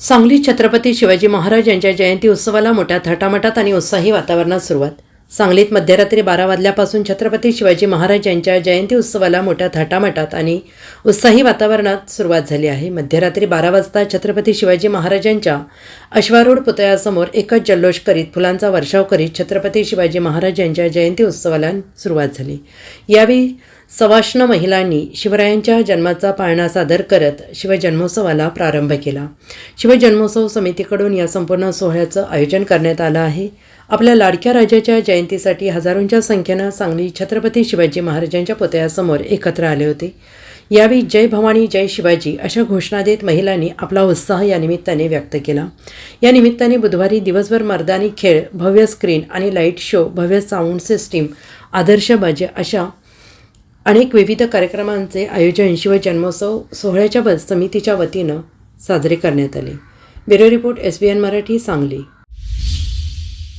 सांगलीत छत्रपती शिवाजी महाराज यांच्या जयंती उत्सवाला मोठ्या थटामटात आणि उत्साही वातावरणात सुरुवात. सांगलीत मध्यरात्री बारा वाजल्यापासून छत्रपती शिवाजी महाराज यांच्या जयंती उत्सवाला मोठ्या थाटामाटात आणि उत्साही वातावरणात सुरुवात झाली आहे. मध्यरात्री बारा वाजता छत्रपती शिवाजी महाराजांच्या अश्वारूढ पुतळ्यासमोर एकच जल्लोष करीत फुलांचा वर्षाव करीत छत्रपती शिवाजी महाराज यांच्या जयंती उत्सवाला सुरुवात झाली. यावेळी सवाष्ण महिलांनी शिवरायांच्या जन्माचा पाळणा सादर करत शिवजन्मोत्सवाला प्रारंभ केला. शिवजन्मोत्सव समितीकडून या संपूर्ण सोहळ्याचं आयोजन करण्यात आलं आहे. आपल्या लाडक्या राजाच्या जयंतीसाठी हजारोंच्या संख्येनं सांगली छत्रपती शिवाजी महाराजांच्या पुतळ्यासमोर एकत्र आले होते. यावेळी जय भवानी जय शिवाजी अशा घोषणा देत महिलांनी आपला उत्साह या निमित्ताने व्यक्त केला. या निमित्ताने बुधवारी दिवसभर मर्दानी खेळ भव्य स्क्रीन आणि लाइट शो भव्य साऊंड सिस्टीम आदर्श बाजे अशा अनेक विविध कार्यक्रमांचे आयोजन शिवजन्मोत्सव सोहळ्याच्या समितीच्या वतीनं साजरे करण्यात आले. Bureau report S B N Marathi Sangli.